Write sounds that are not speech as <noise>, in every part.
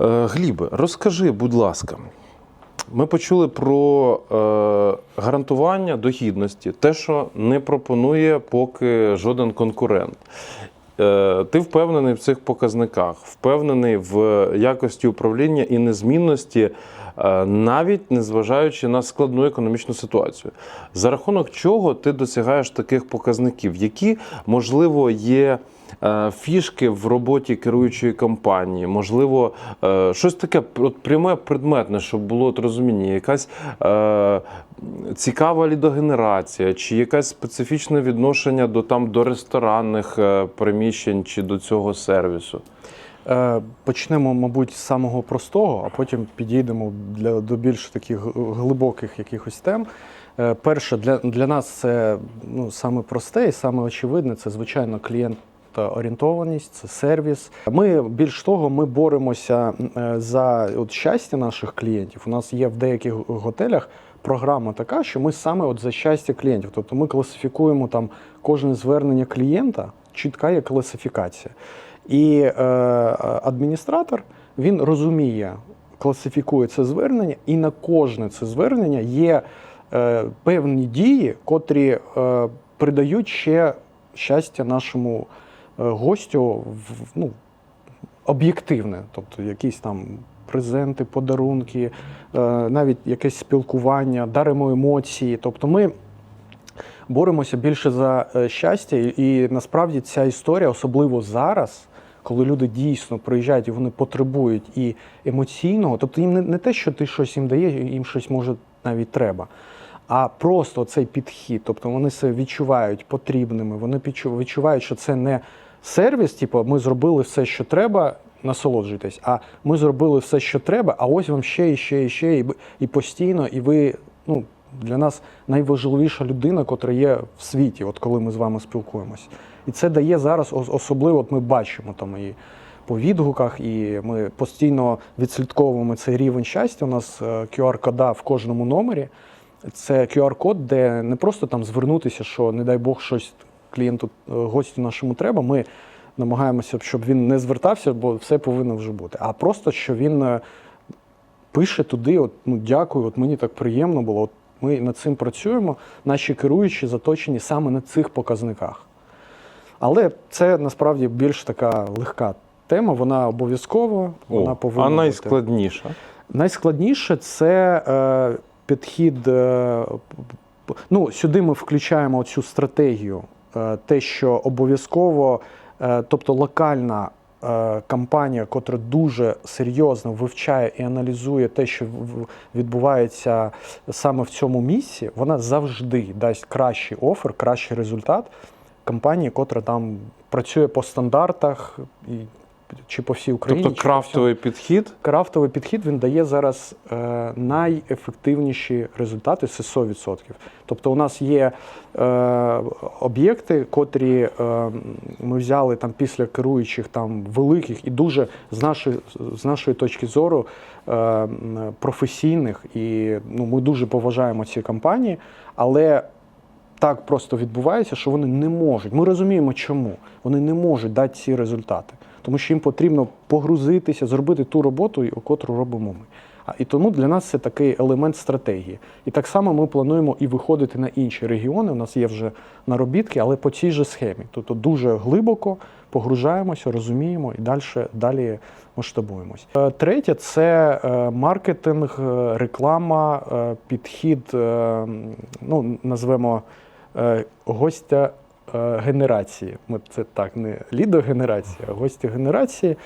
Е, Глібе, розкажи, будь ласка. Ми почули про е, гарантування дохідності, те, що не пропонує поки жоден конкурент. Е, ти впевнений в цих показниках, впевнений в якості управління і незмінності, навіть незважаючи на складну економічну ситуацію. За рахунок чого ти досягаєш таких показників, які, можливо, є фішки в роботі керуючої компанії, можливо, е, щось таке от пряме предметне, щоб було от розуміння, якась е, цікава лідогенерація, чи якесь специфічне відношення до там до ресторанних е, приміщень чи до цього сервісу. Е, Почнемо, мабуть, з самого простого, а потім підійдемо для, до більш таких глибоких якихось тем. Е, Перше, для, для нас це ну, саме просте і саме очевидне це, звичайно, клієнтоорієнтованість, це сервіс. Ми більш того, ми боремося е, за от щастя наших клієнтів. У нас є в деяких готелях програма така, що ми саме от за щастя клієнтів. Тобто ми класифікуємо там кожне звернення клієнта, чітка є класифікація. І е, адміністратор він розуміє, класифікує це звернення, і на кожне це звернення є е, певні дії, котрі е, придають ще щастя нашому е, гостю ну, об'єктивне, тобто якісь там презенти, подарунки, е, навіть якесь спілкування, даримо емоції. Тобто ми боремося більше за е, щастя, і, насправді ця історія, особливо зараз, коли люди дійсно приїжджають і вони потребують і емоційного, тобто їм не, не те, що ти щось їм даєш, їм щось може навіть треба. А просто цей підхід, тобто вони себе відчувають потрібними, вони відчувають, що це не сервіс, типу ми зробили все, що треба, насолоджуйтесь, а ми зробили все, що треба, а ось вам ще і ще і ще, і, і постійно, і ви ну, для нас найважливіша людина, котра є в світі, от коли ми з вами спілкуємось. І це дає зараз особливо, от ми бачимо там і по відгуках, і ми постійно відслідковуємо цей рівень щастя. У нас е, QR-кода в кожному номері. Це QR-код, де не просто там звернутися, що, не дай Бог, щось клієнту, е, гостю нашому треба. Ми намагаємося, щоб він не звертався, бо все повинно вже бути. А просто що він е, пише туди: от, ну дякую, от мені так приємно було. От ми над цим працюємо. Наші керуючі заточені саме на цих показниках. Але це насправді більш така легка тема, вона обов'язкова, вона повинна а бути. Найскладніше це е, підхід. Е, ну, сюди ми включаємо цю стратегію, те, що обов'язково, е, тобто локальна е, компанія, котра дуже серйозно вивчає і аналізує те, що відбувається саме в цьому місці, вона завжди дасть кращий офер, кращий результат компанії, котра там працює по стандартах і, чи по всій Україні. Тобто чи всьому крафтовий підхід. крафтовий підхід він дає зараз е, найефективніші результати це 100%. Тобто у нас є е, об'єкти, котрі е, ми взяли там після керуючих там великих і дуже з нашої, з нашої точки зору е, професійних, і ну, ми дуже поважаємо ці компанії, але так просто відбувається, що вони не можуть. Ми розуміємо, чому вони не можуть дати ці результати, тому що їм потрібно погрузитися, зробити ту роботу, яку робимо ми. І тому для нас це такий елемент стратегії. І так само ми плануємо і виходити на інші регіони. У нас є вже наробітки, але по цій же схемі. Тобто дуже глибоко погружаємося, розуміємо і далі, далі масштабуємось. Е, Третє це е, маркетинг, е, реклама, підхід, ну назвемо гостя генерації. Ми це так не лідогенерація, а гості генерації.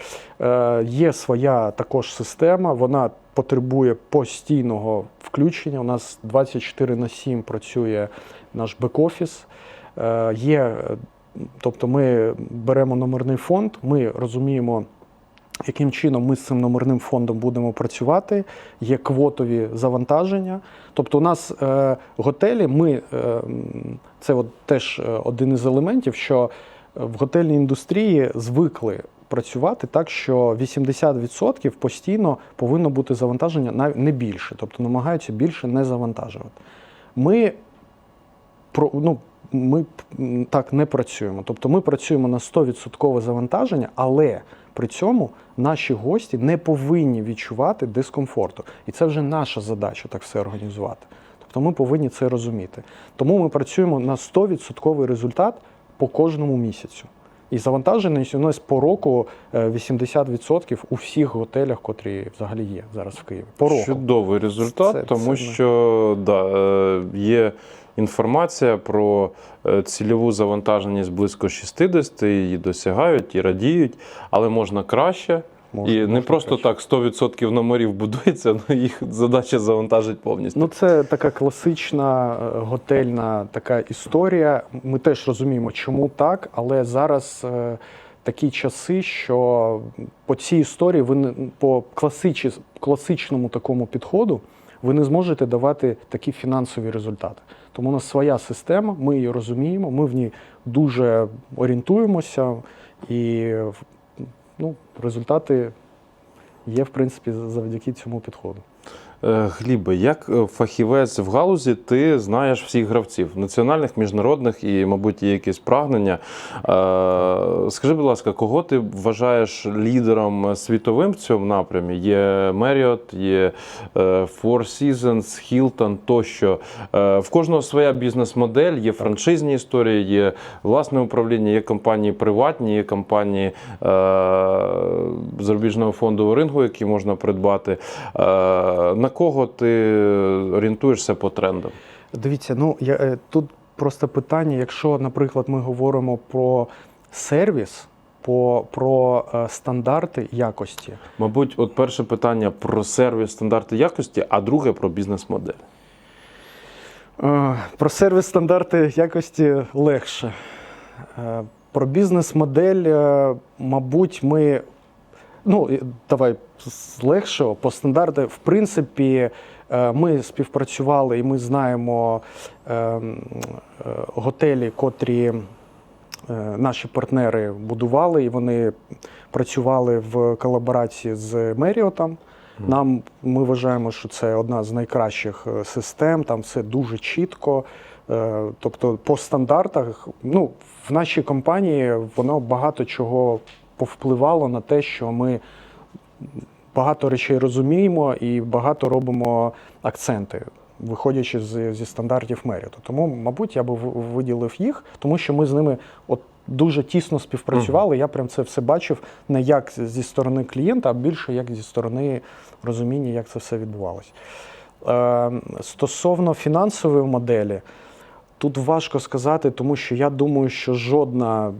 Е, Є своя також система, вона потребує постійного включення. У нас 24 на 7 працює наш бек-офіс. Е, Є, е, тобто ми беремо номерний фонд, ми розуміємо. Яким чином ми з цим номерним фондом будемо працювати? Є квотові завантаження. Тобто, у нас е, готелі, ми е, це от теж е, один із елементів, що в готельній індустрії звикли працювати так, що 80% постійно повинно бути завантаження не більше, тобто намагаються більше не завантажувати. Ми про ну. Ми так не працюємо. Тобто ми працюємо на 100% завантаження, але При цьому наші гості не повинні відчувати дискомфорту. І це вже наша задача так все організувати. Тобто ми повинні це розуміти. Тому ми працюємо на 100% результат по кожному місяцю. І завантаженість у нас по року е, 80% у всіх готелях, котрі взагалі є зараз в Києві. По року. Чудовий результат, Це- тому це що да, е, є інформація про е, цільову завантаженість близько 60, її досягають і радіють, але можна краще. Можна- і не можна просто краще. так 100% номерів будується, але їх задача завантажить повністю. Ну, це така класична е, готельна така історія. Ми теж розуміємо, чому так, але зараз е, такі часи, що по цій історії ви не по класичі, класичному такому підходу ви не зможете давати такі фінансові результати. Тому у нас своя система, ми її розуміємо, ми в ній дуже орієнтуємося, і ну, результати є, в принципі, завдяки цьому підходу. Е, Глібе, як е, фахівець в галузі, ти знаєш всіх гравців національних, міжнародних і, мабуть, є якесь прагнення. Е, Скажи, будь ласка, кого ти вважаєш лідером світовим в цьому напрямі? Є Marriott, є Four Seasons, Hilton тощо. В кожного своя бізнес-модель, є франшизні історії, є власне управління, є компанії приватні, є компанії зарубіжного фондового ринку, які можна придбати. На кого ти орієнтуєшся по трендам? Дивіться, ну я е, тут просто питання, якщо, наприклад, ми говоримо про сервіс, по, про е, стандарти якості. Мабуть, от перше питання про сервіс стандарти якості, а друге про бізнес-модель. Е, Про сервіс стандарти якості легше. Е, Про бізнес-модель, е, мабуть, ми. Ну, давай з легшого. По стандарти, в принципі, е, ми співпрацювали і ми знаємо е, е, готелі, котрі наші партнери будували, і вони працювали в колаборації з Меріотом. Нам ми вважаємо, що це одна з найкращих систем, там все дуже чітко. Тобто, по стандартах, ну, в нашій компанії воно багато чого повпливало на те, що ми багато речей розуміємо і багато робимо акценти, виходячи з, зі стандартів Меріту. Тому, мабуть, я би виділив їх, тому що ми з ними от дуже тісно співпрацювали. Я прям це все бачив не як зі сторони клієнта, а більше як зі сторони розуміння, як це все відбувалось. Е, стосовно фінансової моделі, тут важко сказати, тому що я думаю, що жодна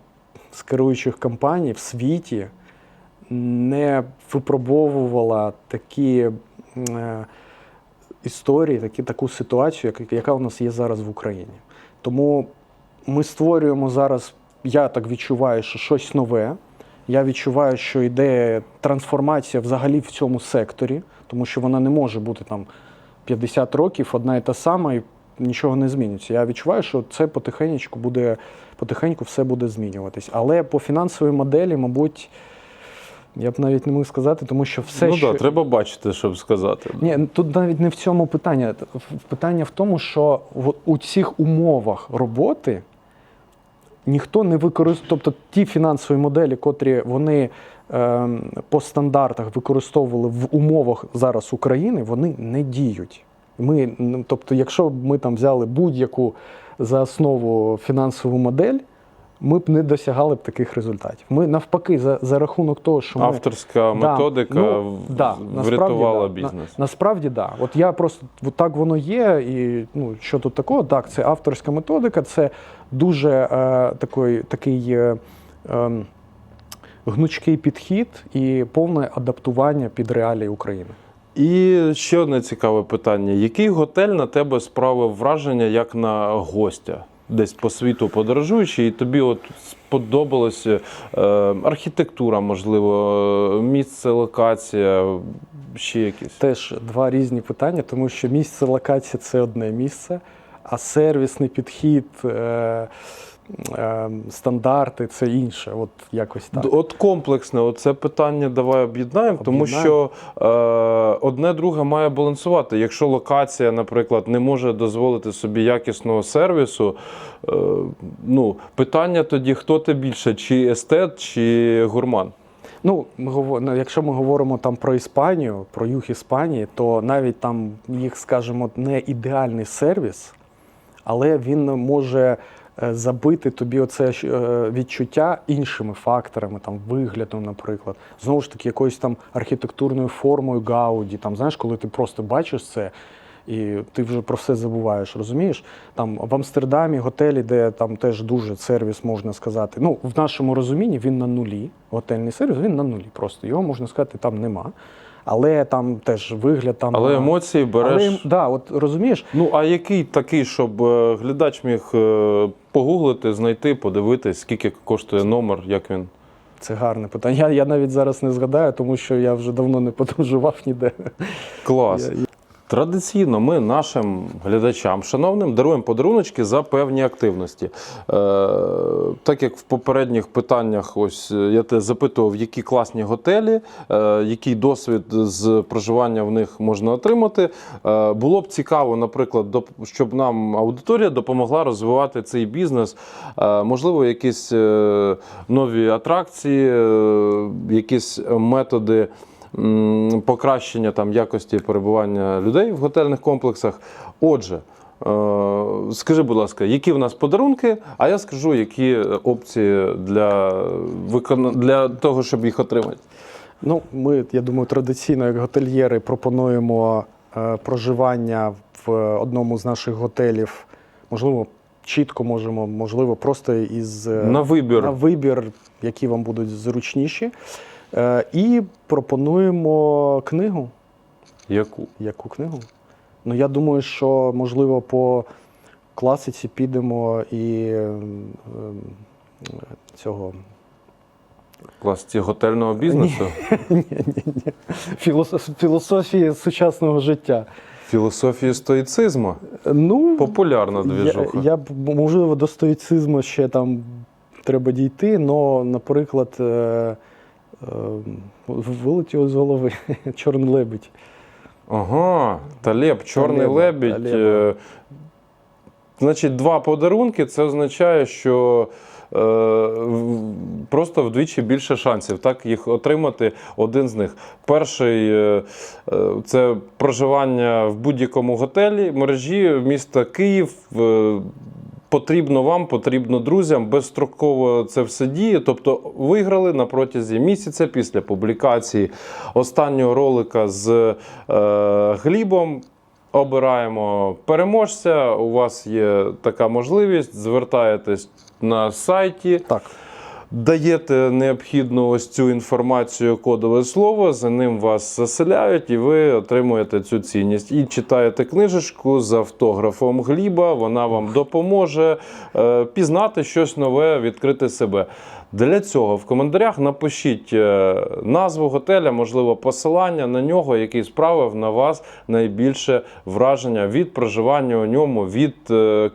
з керуючих компаній в світі не випробовувала такі е, історії, такі, таку ситуацію, як- яка у нас є зараз в Україні. Тому ми створюємо зараз, я так відчуваю, що щось нове. Я відчуваю, що йде трансформація взагалі в цьому секторі, тому що вона не може бути там 50 років, одна і та сама, і нічого не зміниться. Я відчуваю, що це потихеньку буде, потихеньку все буде змінюватись. Але по фінансовій моделі, мабуть, я б навіть не міг сказати, тому що все, ну що... так, треба бачити, щоб сказати. Ні, тут навіть не в цьому питання. Питання в тому, що у цих умовах роботи ніхто не використовує, тобто ті фінансові моделі, котрі вони ем, по стандартах використовували в умовах зараз України, вони не діють. Ми, ну, тобто, якщо б ми там взяли будь-яку за основу фінансову модель, ми б не досягали б таких результатів. Ми навпаки, за, за рахунок того, що ми Авторська Да, методика ну, в- да, врятувала да. бізнес. На, насправді, так. Да. От я просто от так воно є, і ну, що тут такого? Так, це авторська методика, це дуже е, такий, такий е, е, гнучкий підхід і повне адаптування під реалії України. І ще одне цікаве питання: який готель на тебе справив враження як на гостя? Десь по світу подорожуючи, і тобі от сподобалася е, архітектура, можливо, місце, локація, ще якісь. Теж два різні питання, тому що місце локації це одне місце, а сервісний підхід, е, стандарти це інше. От якось так. От комплексне, оце питання давай об'єднаємо, тому що е, одне друге має балансувати. Якщо локація, наприклад, не може дозволити собі якісного сервісу, е, ну питання тоді, хто ти більше, чи естет, чи гурман? Ну, ми ну, якщо ми говоримо там про Іспанію, про юг Іспанії, то навіть там їх, скажімо, не ідеальний сервіс, але він може е, забити тобі оце е, відчуття іншими факторами, там виглядом, наприклад, знову ж таки, якоюсь там архітектурною формою Гауді. Там, знаєш, коли ти просто бачиш це. І ти вже про все забуваєш, розумієш? Там в Амстердамі готелі, де там теж дуже сервіс, можна сказати. Ну, в нашому розумінні він на нулі. Готельний сервіс він на нулі. Просто його можна сказати, там нема. Але там теж вигляд там. Але емоції береш. Але, да, от розумієш, Ну, а який такий, щоб е, глядач міг е, погуглити, знайти, подивитись, скільки коштує номер, як він. це гарне питання. Я, я навіть зараз не згадаю, тому що я вже давно не подорожував ніде. Клас. Я- Традиційно ми нашим глядачам, шановним, даруємо подаруночки за певні активності. Е, так як в попередніх питаннях, ось е, я тебе запитував, які класні готелі, е, який досвід з проживання в них можна отримати. Е, було б цікаво, наприклад, щоб нам аудиторія допомогла розвивати цей бізнес. Е, можливо, якісь е, нові атракції, е, якісь методи покращення там якості перебування людей в готельних комплексах. Отже, е, скажи, будь ласка, які в нас подарунки, а я скажу, які опції для, викона... для того, щоб їх отримати. Ну, ми, я думаю, традиційно, як готельєри, пропонуємо е, проживання в одному з наших готелів. Можливо, чітко можемо, можливо, просто із е, На вибір. на вибір, які вам будуть зручніші. Е, і пропонуємо книгу. Яку? Яку книгу? Ну, я думаю, що можливо по класиці підемо і ем, ем, цього Класці готельного бізнесу? ні, <laughs> ні, ні. Філософії сучасного життя. Філософії стоїцизму? Ну, Популярна я, двіжуха. я б, можливо, до стоїцизму ще там треба дійти, але, наприклад, е, е, вилетіло з голови <laughs> Чорний лебідь. Ага, Талеб, чорний Талеба, лебідь. Талеба. Е, Значить, два подарунки це означає, що е, просто вдвічі більше шансів так їх отримати один з них. Перший е, е, це проживання в будь-якому готелі мережі міста Київ. е, Потрібно вам, потрібно друзям, безстроково це все діє. Тобто виграли на протязі місяця після публікації останнього ролика з е, Глібом. Обираємо переможця. У вас є така можливість. Звертаєтесь на сайті, Так. Даєте необхідну ось цю інформацію, кодове слово, за ним вас заселяють, і ви отримуєте цю цінність. І читаєте книжечку з автографом Гліба. Вона вам допоможе е, пізнати щось нове, відкрити себе. Для цього в коментарях напишіть е, назву готеля, можливо, посилання на нього, який справив на вас найбільше враження від проживання у ньому, від е,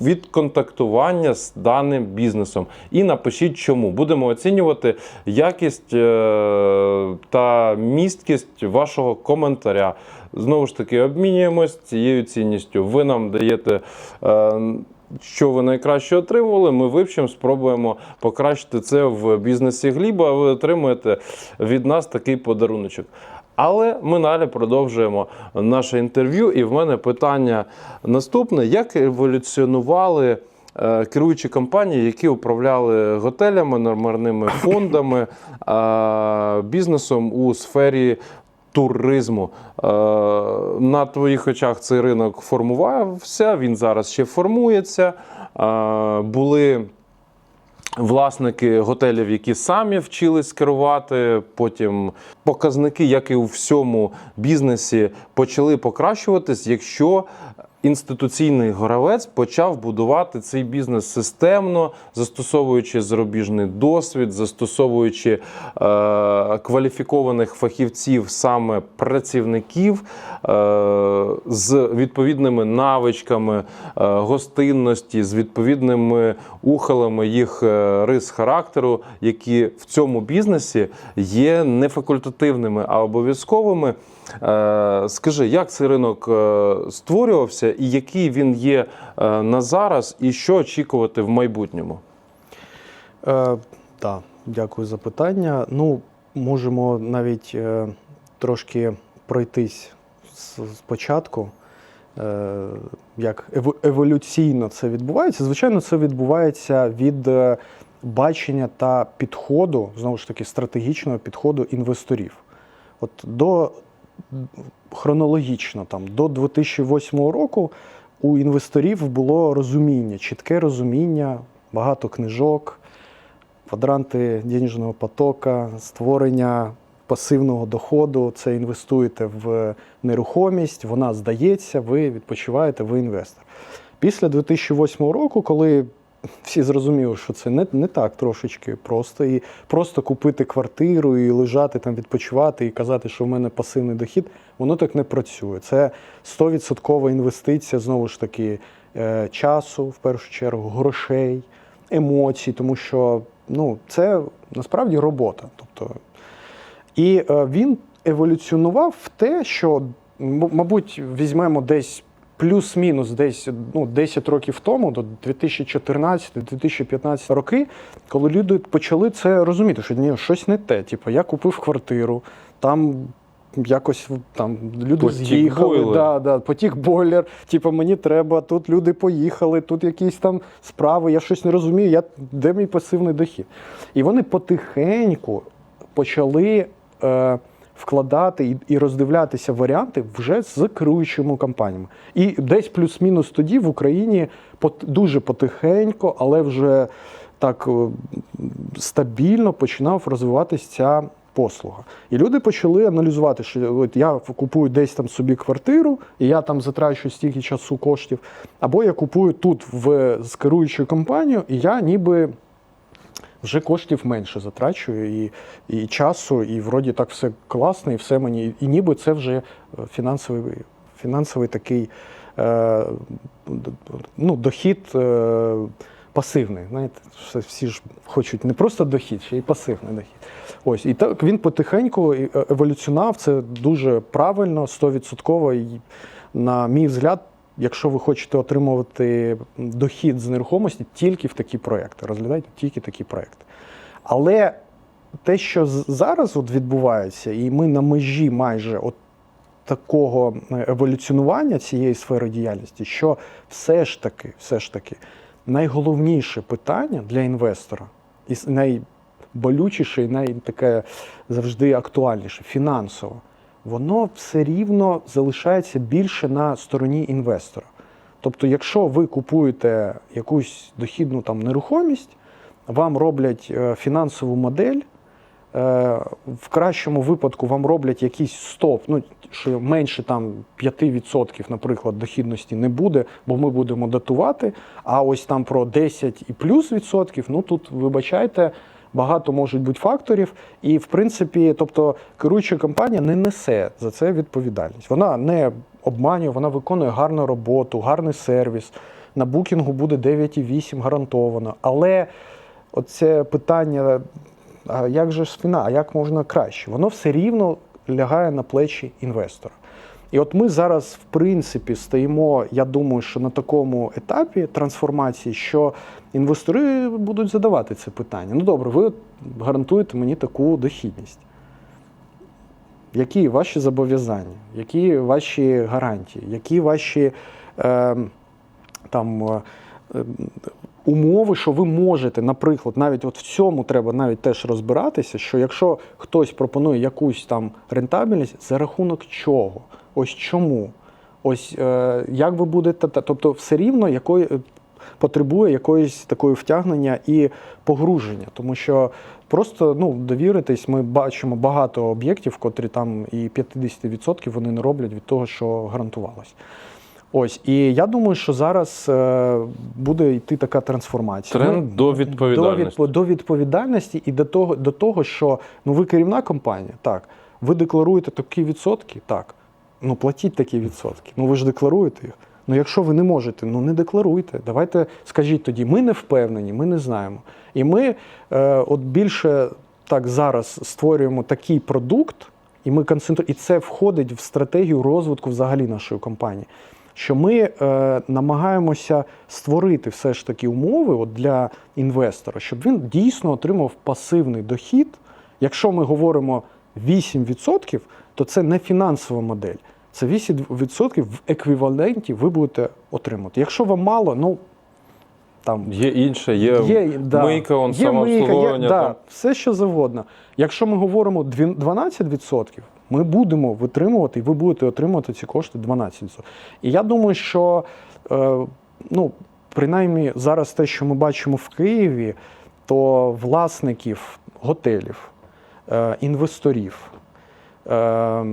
від контактування з даним бізнесом. І напишіть, чому. Будемо оцінювати якість е, та місткість вашого коментаря. Знову ж таки, обмінюємось цією цінністю. Ви нам даєте. Е, що ви найкраще отримували, ми вивчимо, спробуємо покращити це в бізнесі Гліба, а ви отримуєте від нас такий подаруночок. Але ми далі продовжуємо наше інтерв'ю, і в мене питання наступне: як еволюціонували е, керуючі компанії, які управляли готелями, номерними фондами, е, бізнесом у сфері туризму? Е, На твоїх очах цей ринок формувався, він зараз ще формується. Були власники готелів, які самі вчились керувати. Потім показники, як і у всьому бізнесі, почали покращуватись, якщо інституційний гравець почав будувати цей бізнес системно, застосовуючи зарубіжний досвід, застосовуючи е, кваліфікованих фахівців, саме працівників е, з відповідними навичками е, гостинності, з відповідними ухилами їх е, рис характеру, які в цьому бізнесі є не факультативними, а обов'язковими. Скажи, як цей ринок створювався, і який він є на зараз, і що очікувати в майбутньому? Да. Дякую за питання. Ну, можемо навіть е, трошки пройтись спочатку. Е, як еволюційно це відбувається. Звичайно, це відбувається від е, бачення та підходу, знову ж таки, стратегічного підходу інвесторів. От до хронологічно, там, до 2008 року у інвесторів було розуміння, чітке розуміння, багато книжок, квадранти денежного потока, створення пасивного доходу. Це інвестуєте в нерухомість, вона здається, ви відпочиваєте, ви інвестор. Після 2008 року, коли всі зрозуміли, що це не, не так трошечки просто, і просто купити квартиру і лежати там, відпочивати і казати, що в мене пасивний дохід, воно так не працює. Це 100% інвестиція, знову ж таки, е, часу, в першу чергу, грошей, емоцій, тому що ну, це насправді робота. Тобто, і е, він еволюціонував в те, що, мабуть, візьмемо десь плюс-мінус десь ну, 10 років тому, до 2014-2015 роки, коли люди почали це розуміти, що ні, щось не те. Типу, я купив квартиру, там. Якось там люди Потік з'їхали, бойлер. да, да, потік бойлер. Типу, мені треба, тут люди поїхали, тут якісь там справи, я щось не розумію, я, де мій пасивний дохід. І вони потихеньку почали е, вкладати і, і роздивлятися варіанти вже з керуючими компаніями. І десь плюс-мінус тоді в Україні пот, дуже потихеньку, але вже так е, стабільно починав розвиватися ця послуга. І люди почали аналізувати, що от я купую десь там собі квартиру, і я там затрачу стільки часу коштів, або я купую тут в, з керуючою компанією, і я ніби вже коштів менше затрачую і, і часу, і вроді так все класно, і все мені. І ніби це вже е, фінансовий, фінансовий такий е, ну, дохід е, пасивний. Знаєте, всі ж хочуть не просто дохід, ще й пасивний дохід. Ось, і так він потихеньку е, еволюціонав. Це дуже правильно, 100%. І, на мій взгляд, якщо ви хочете отримувати дохід з нерухомості, тільки в такі проекти. Розглядайте тільки такі проекти. Але те, що зараз от відбувається, і ми на межі майже от такого е, еволюціонування цієї сфери діяльності, що все ж таки, все ж таки, найголовніше питання для інвестора, і найболючіше, і найтаке завжди актуальніше фінансово, воно все рівно залишається більше на стороні інвестора. Тобто, якщо ви купуєте якусь дохідну там нерухомість, вам роблять е, фінансову модель. Е, В кращому випадку вам роблять якийсь стоп, ну що менше там 5%, наприклад, дохідності не буде, бо ми будемо датувати. А ось там про 10 і плюс відсотків, ну тут вибачайте, багато можуть бути факторів. І в принципі, тобто керуюча компанія не несе за це відповідальність. Вона не обманює, вона виконує гарну роботу, гарний сервіс. На букінгу буде 9,8 гарантовано. Але оце питання, а як же ж фіна, а як можна краще? Воно все рівно лягає на плечі інвестора. І от ми зараз, в принципі, стоїмо, я думаю, що на такому етапі трансформації, що інвестори будуть задавати це питання. Ну добре, ви гарантуєте мені таку дохідність. Які ваші зобов'язання, які ваші гарантії, які ваші е, там, е, умови, що ви можете, наприклад, навіть от в цьому треба навіть теж розбиратися, що якщо хтось пропонує якусь там рентабельність, за рахунок чого? Ось чому? Ось е, як ви будете, тобто все рівно якої, потребує якоїсь такої втягнення і погруження, тому що просто ну, довіритись, ми бачимо багато об'єктів, котрі там і 50% вони не роблять від того, що гарантувалось. Ось, і я думаю, що зараз е, буде йти така трансформація. Тренд Ну, до відповідальності. До, до відповідальності і до того, до того, що ну ви керівна компанія, так. Ви декларуєте такі відсотки, так. Ну платіть такі відсотки. Ну ви ж декларуєте їх. Ну якщо ви не можете, ну не декларуйте. Давайте скажіть тоді, ми не впевнені, ми не знаємо. І ми е, от більше так зараз створюємо такий продукт, і ми концентруємо, і це входить в стратегію розвитку взагалі нашої компанії. Що ми е, намагаємося створити все ж таки умови от для інвестора, щоб він дійсно отримав пасивний дохід. Якщо ми говоримо 8%, то це не фінансова модель. Це 8% в еквіваленті ви будете отримати. Якщо вам мало, ну там Є інше, є, да, мийка, он, є мийка, є, да, все що завгодно. Якщо ми говоримо дві- 12%, ми будемо витримувати, і ви будете отримувати ці кошти 12%. І я думаю, що е, ну, принаймні зараз те, що ми бачимо в Києві, то власників готелів, е, інвесторів. Е,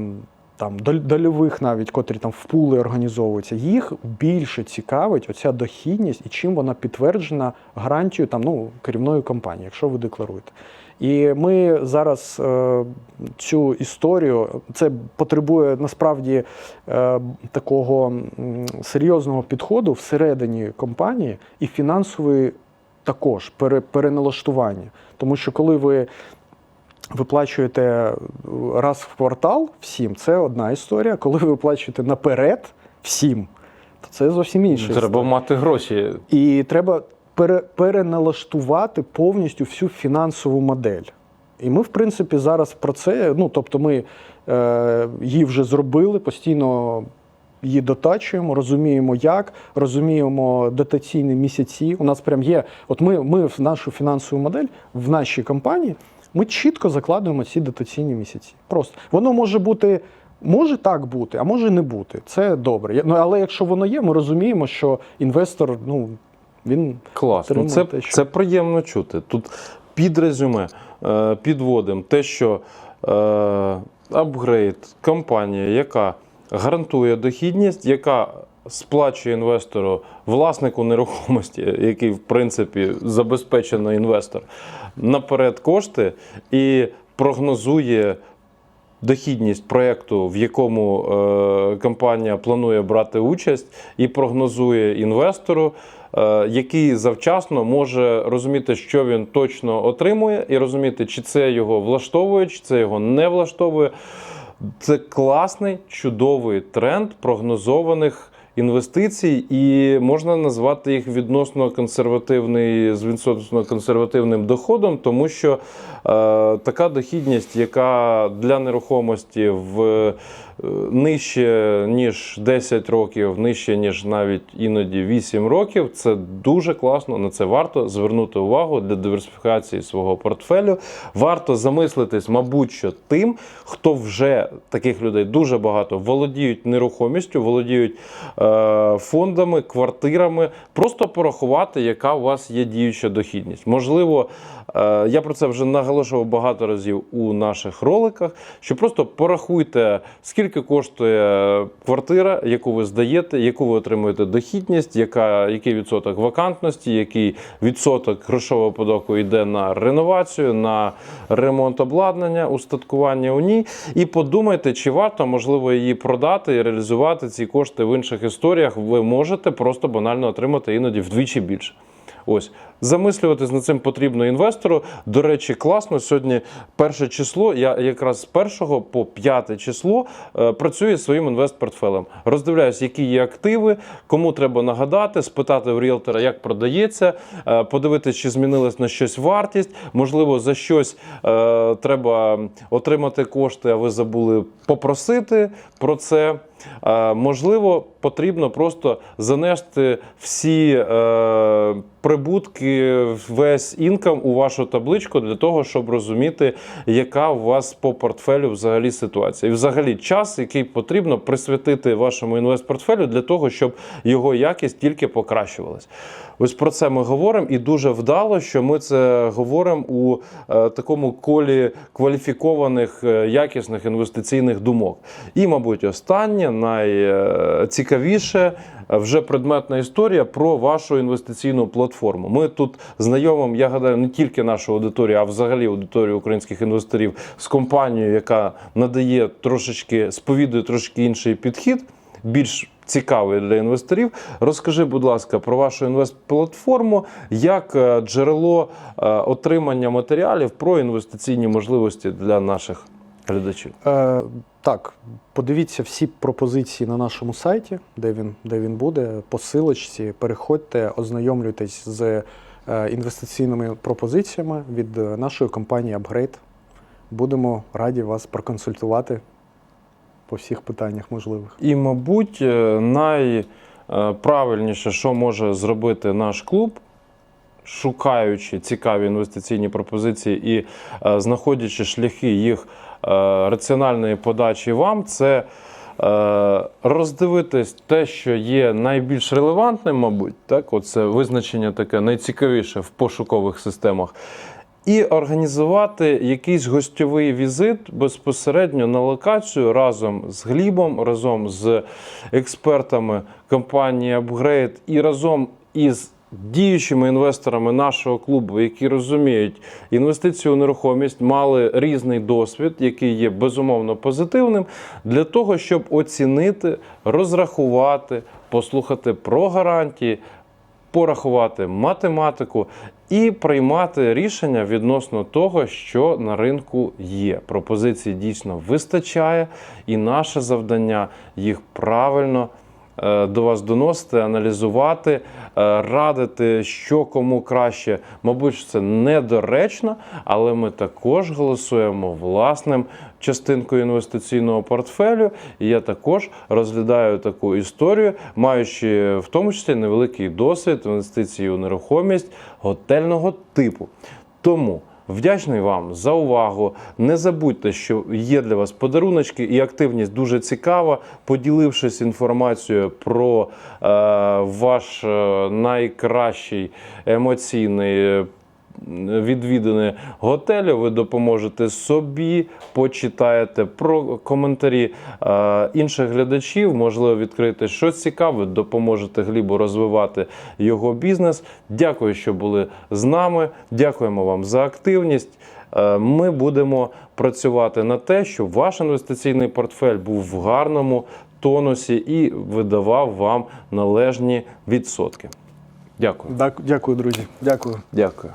там дольових навіть, котрі там в пули організовуються, їх більше цікавить оця дохідність і чим вона підтверджена гарантією там, ну, керівної компанії, якщо ви декларуєте. І ми зараз е, цю історію, це потребує насправді е, такого серйозного підходу всередині компанії і фінансової також пере, переналаштування. Тому що коли ви виплачуєте раз в квартал всім, це одна історія. Коли ви виплачуєте наперед всім, то це зовсім інша Треба мати гроші. І треба переналаштувати повністю всю фінансову модель. І ми, в принципі, зараз про це. Ну, тобто, ми е, її вже зробили, постійно її дотачуємо, розуміємо, як, розуміємо дотаційні місяці. У нас прям є. От ми, ми в нашу фінансову модель в нашій компанії ми чітко закладуємо ці дотаційні місяці. Просто воно може бути. Може так бути, а може не бути. Це добре. Ну, але якщо воно є, ми розуміємо, що інвестор, ну він Клас. Ну, це, те, що- це приємно чути. Тут під резюме е, підводимо те, що е, апгрейд компанія, яка гарантує дохідність, яка сплачує інвестору, власнику нерухомості, який, в принципі, забезпечено інвестор, наперед кошти і прогнозує. Дохідність проєкту, в якому е, компанія планує брати участь, і прогнозує інвестору, який завчасно може розуміти, що він точно отримує, і розуміти, чи це його влаштовує, чи це його не влаштовує. Це класний, чудовий тренд прогнозованих інвестицій, і можна назвати їх відносно консервативний з відносно консервативним доходом, тому що е, така дохідність, яка для нерухомості в е, нижче ніж 10 років, нижче ніж навіть іноді 8 років, це дуже класно. На це варто звернути увагу для диверсифікації свого портфелю. Варто замислитись, мабуть, що тим, хто вже таких людей дуже багато володіють нерухомістю, володіють е, фондами, квартирами, просто порахувати, яка у вас є діюча дохідність. Можливо, е, я про це вже наголошував багато разів у наших роликах. Що просто порахуйте, скільки коштує квартира, яку ви здаєте, яку ви отримуєте дохідність, яка, який відсоток вакантності, який відсоток грошового подоку йде на реновацію, на ремонт обладнання, устаткування у ній. І подумайте, чи варто можливо її продати і реалізувати ці кошти в інших історіях. Ви можете просто банально отримати іноді вдвічі більше. Ось замислюватись над цим потрібно інвестору. До речі, класно. Сьогодні перше число. Я якраз з першого по п'яте число е, працюю своїм інвестпортфелем. Роздивляюсь, які є активи, кому треба нагадати, спитати в ріелтора, як продається, е, подивитись, чи змінилась на щось вартість. Можливо, за щось е, треба отримати кошти, а ви забули попросити про це. Можливо, потрібно просто занести всі е, прибутки, весь інкам у вашу табличку для того, щоб розуміти, яка у вас по портфелю взагалі ситуація. І взагалі час, який потрібно присвятити вашому інвестпортфелю для того, щоб його якість тільки покращувалась. Ось про це ми говоримо, і дуже вдало, що ми це говоримо у е, такому колі кваліфікованих е, якісних інвестиційних думок. І, мабуть, останнє найцікавіше е, вже предметна історія про вашу інвестиційну платформу. Ми тут знайомимо, я гадаю, не тільки нашу аудиторію, а взагалі аудиторію українських інвесторів з компанією, яка надає трошечки, сповідує трошки інший підхід, більш цікавий для інвесторів. Розкажи, будь ласка, про вашу інвестплатформу, як е, джерело е, отримання матеріалів про інвестиційні можливості для наших глядачів? Так, подивіться всі пропозиції на нашому сайті, де він, де він буде. По силочці, переходьте, ознайомлюйтесь з е, інвестиційними пропозиціями від е, нашої компанії Upgrade. Будемо раді вас проконсультувати по всіх питаннях можливих. І, мабуть, е, найправильніше, що може зробити наш клуб, шукаючи цікаві інвестиційні пропозиції і знаходячи шляхи їх раціональної подачі вам, це е, роздивитись те, що є найбільш релевантним, мабуть, так, оце визначення таке найцікавіше в пошукових системах. І організувати якийсь гостьовий візит безпосередньо на локацію разом з Глібом, разом з експертами компанії Upgrade і разом із діючими інвесторами нашого клубу, які розуміють інвестицію у нерухомість, мали різний досвід, який є безумовно позитивним, для того, щоб оцінити, розрахувати, послухати про гарантії, порахувати математику і приймати рішення відносно того, що на ринку є. Пропозицій дійсно вистачає, і наше завдання їх правильно. Е, До вас доносити, аналізувати, е, радити, що кому краще. Мабуть, це недоречно, але ми також голосуємо власним частинкою інвестиційного портфелю. І я також розглядаю таку історію, маючи в тому числі невеликий досвід інвестицій у нерухомість готельного типу. Тому. Вдячний вам за увагу. Не забудьте, що є для вас подаруночки і активність дуже цікава. Поділившись інформацією про е, ваш е, найкращий емоційний. Відвідини готелю, ви допоможете собі, почитаєте про коментарі е, інших глядачів, можливо, відкрити щось цікаве, допоможете Глібу розвивати його бізнес. Дякую, що були з нами. Дякуємо вам за активність. Е, Ми будемо працювати на те, щоб ваш інвестиційний портфель був в гарному тонусі і видавав вам належні відсотки. Дякую. Дякую, друзі. Дякую. Дякую.